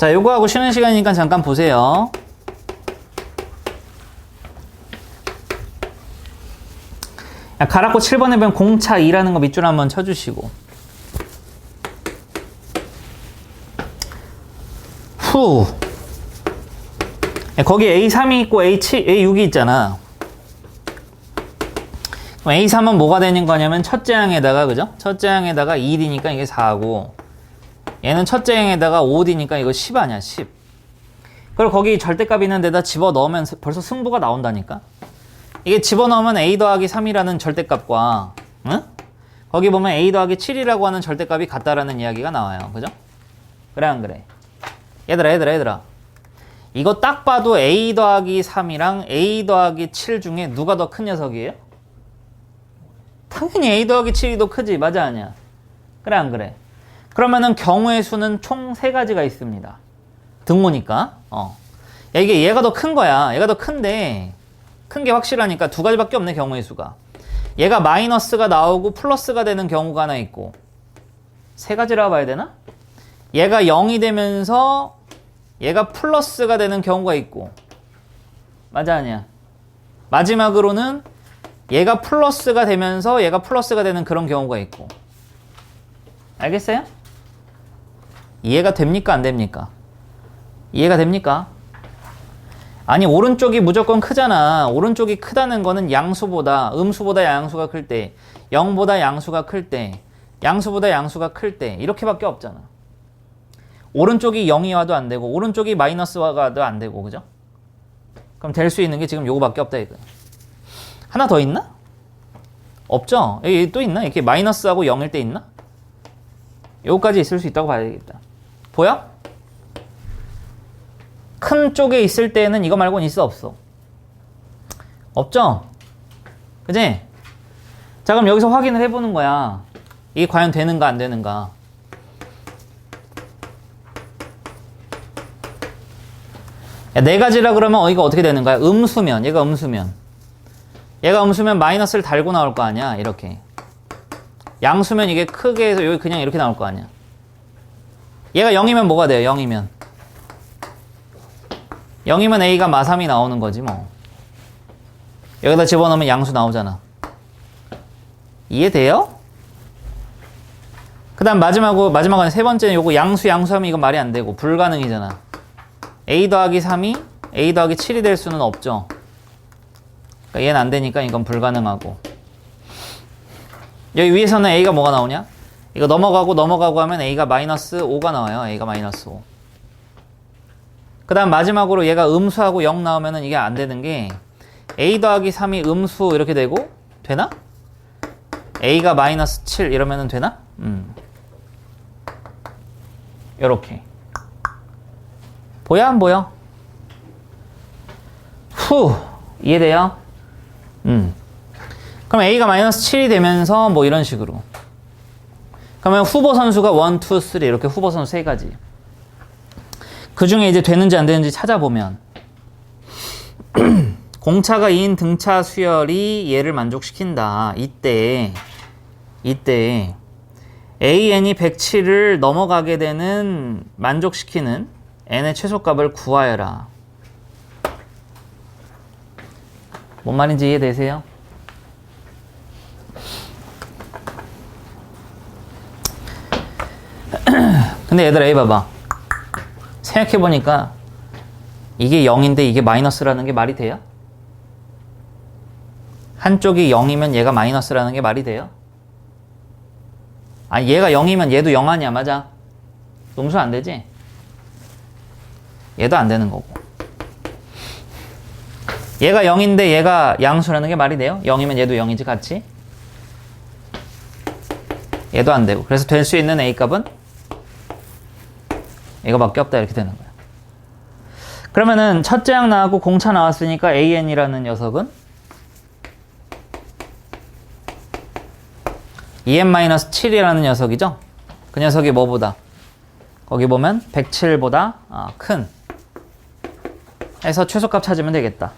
자, 요거 하고 쉬는 시간이니까 잠깐 보세요. 야, 가락고 7번에 보면 공차 2라는 거 밑줄 한번 쳐주시고. 후. 야, 거기 A3이 있고 A7, A6이 있잖아. 그럼 A3은 뭐가 되는 거냐면 첫째 항에다가, 그죠? 첫째 항에다가 1이니까 이게 4고, 얘는 첫째 항에다가 5D니까 이거 10 아니야, 10. 그리고 거기 절대값 있는 데다 집어 넣으면 벌써 승부가 나온다니까? 이게 집어넣으면 a 더하기 3이라는 절대값과 응? 거기 보면 a 더하기 7이라고 하는 절대값이 같다라는 이야기가 나와요. 그죠? 그래 안 그래? 얘들아 얘들아 얘들아 이거 딱 봐도 a 더하기 3이랑 a 더하기 7 중에 누가 더 큰 녀석이에요? 당연히 a 더하기 7이 더 크지 맞아 아니야? 그래 안 그래? 그러면은 경우의 수는 총 세 가지가 있습니다. 등호니까 어. 야, 이게 얘가 더 큰 거야. 얘가 더 큰데 큰 게 확실하니까 두 가지밖에 없네 경우의 수가 얘가 마이너스가 나오고 플러스가 되는 경우가 하나 있고 세 가지라고 봐야 되나? 얘가 0이 되면서 얘가 플러스가 되는 경우가 있고 맞아 아니야 마지막으로는 얘가 플러스가 되면서 얘가 플러스가 되는 그런 경우가 있고 알겠어요? 이해가 됩니까 안 됩니까? 이해가 됩니까? 아니 오른쪽이 무조건 크잖아. 오른쪽이 크다는 거는 양수보다 음수보다 양수가 클 때, 0보다 양수가 클 때, 양수보다 양수가 클 때 이렇게밖에 없잖아. 오른쪽이 0이 와도 안 되고 오른쪽이 마이너스가 와도 안 되고 그죠? 그럼 될 수 있는 게 지금 요거밖에 없다 이거. 하나 더 있나? 없죠? 또 있나? 이렇게 마이너스하고 0일 때 있나? 요거까지 있을 수 있다고 봐야겠다. 보여? 큰 쪽에 있을 때는 이거 말고는 있어 없어? 없죠? 그지? 자 그럼 여기서 확인을 해보는 거야 이게 과연 되는가 안 되는가 야, 네 가지라 그러면 어, 이거 어떻게 되는 거야? 음수면 얘가 음수면 얘가 음수면 마이너스를 달고 나올 거 아니야 이렇게 양수면 이게 크게 해서 여기 그냥 이렇게 나올 거 아니야 얘가 0이면 뭐가 돼요? 0이면 0이면 A가 마3이 나오는 거지 뭐. 여기다 집어넣으면 양수 나오잖아. 이해돼요? 그 다음 마지막으로, 마지막은 세 번째는 요거 양수 양수하면 이건 말이 안 되고 불가능이잖아. A 더하기 3이 A 더하기 7이 될 수는 없죠. 그러니까 얘는 안 되니까 이건 불가능하고. 여기 위에서는 A가 뭐가 나오냐? 이거 넘어가고 넘어가고 하면 A가 마이너스 5가 나와요. A가 마이너스 5. 그 다음 마지막으로 얘가 음수하고 0 나오면은 이게 안 되는 게 a 더하기 3이 음수 이렇게 되고 되나? a가 마이너스 7 이러면은 되나? 음. 요렇게 보여 안 보여? 후 이해돼요? 음. 그럼 a가 마이너스 7이 되면서 뭐 이런 식으로 그러면 후보 선수가 1, 2, 3 이렇게 후보 선수 세 가지 그 중에 이제 되는지 안 되는지 찾아보면 공차가 2인 등차 수열이 얘를 만족시킨다. 이때 이때 AN이 107을 넘어가게 되는 만족시키는 n의 최소값을 구하여라. 뭔 말인지 이해되세요? 근데 얘들아 이 봐봐. 생각해보니까 이게 0인데 이게 마이너스라는 게 말이 돼요? 한쪽이 0이면 얘가 마이너스라는 게 말이 돼요? 아니 얘가 0이면 얘도 0 아니야 맞아? 음수 안 되지? 얘도 안 되는 거고 얘가 0인데 얘가 양수라는 게 말이 돼요? 0이면 얘도 0이지 같이? 얘도 안 되고 그래서 될 수 있는 A값은 이거밖에 없다 이렇게 되는 거야. 그러면은 첫째 항 나왔고 공차 나왔으니까 AN이라는 녀석은 EN-7이라는 녀석이죠. 그 녀석이 뭐보다? 거기 보면 107보다 아, 큰 해서 최소값 찾으면 되겠다.